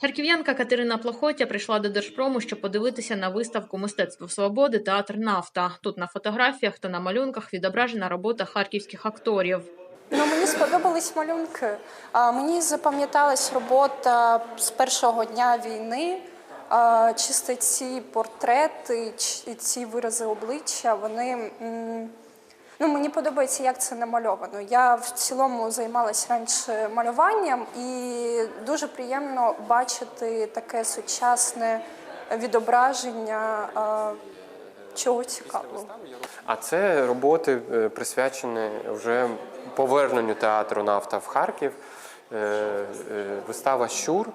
Харків'янка Катерина Плохотя прийшла до Держпрому, щоб подивитися на виставку мистецтво свободи театр Нафта. Тут на фотографіях та на малюнках відображена робота харківських акторів. Ну, мені сподобались малюнки. Мені запам'яталась робота з першого дня війни. Чисто ці портрети, ці вирази обличчя, вони. Ну, мені подобається, як це намальовано. Я в цілому займалась раніше малюванням, і дуже приємно бачити таке сучасне відображення чого цікавого. А це роботи е, присвячені вже поверненню театру нафта в Харків. Е, е, Вистава Щур.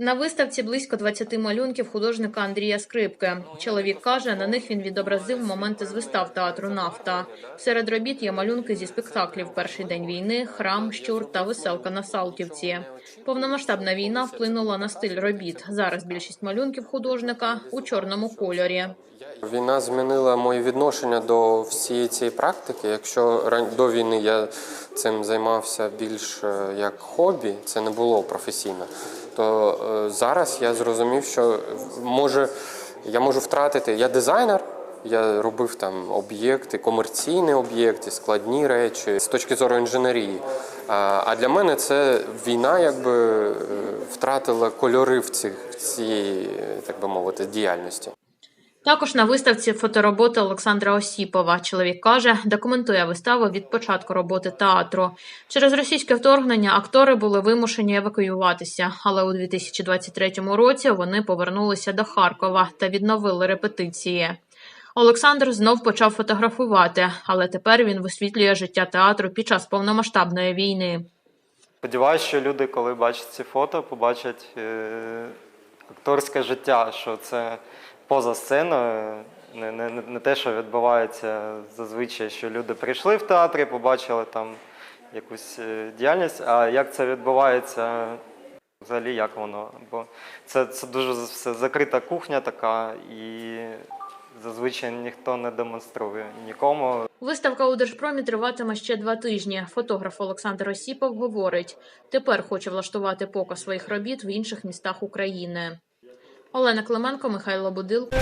На виставці близько 20 малюнків художника Андрія Скрипки. Чоловік каже, на них він відобразив моменти з вистав театру Нафта. Серед робіт є малюнки зі спектаклів Перший день війни, храм, щур та веселка на Салтівці. Повномасштабна війна вплинула на стиль робіт. Зараз більшість малюнків художника у чорному кольорі. Війна змінила моє відношення до всієї цієї практики. Якщо до війни я цим займався більш е, як хобі, це не було професійно, то е, зараз я зрозумів, що може я можу втратити. Я дизайнер. Я робив там об'єкти, комерційні об'єкти, складні речі з точки зору інженерії. А для мене це війна, якби е, втратила кольори в цих в е, так би мовити, діяльності. Також на виставці фотороботи Олександра Осіпова. Чоловік каже, документує виставу від початку роботи театру. Через російське вторгнення актори були вимушені евакуюватися, але у 2023 році вони повернулися до Харкова та відновили репетиції. Олександр знов почав фотографувати, але тепер він висвітлює життя театру під час повномасштабної війни. Сподіваюся, що люди, коли бачать ці фото, побачать е, акторське життя, що це поза сценою, не, не, не те, що відбувається зазвичай, що люди прийшли в театр і побачили там якусь е, діяльність, а як це відбувається взагалі, як воно. Бо це, це дуже все закрита кухня така, і зазвичай ніхто не демонструє нікому. Виставка у Держпромі триватиме ще два тижні. Фотограф Олександр Осіпов говорить, тепер хоче влаштувати показ своїх робіт в інших містах України. Олена Клименко, Михайло Будилко.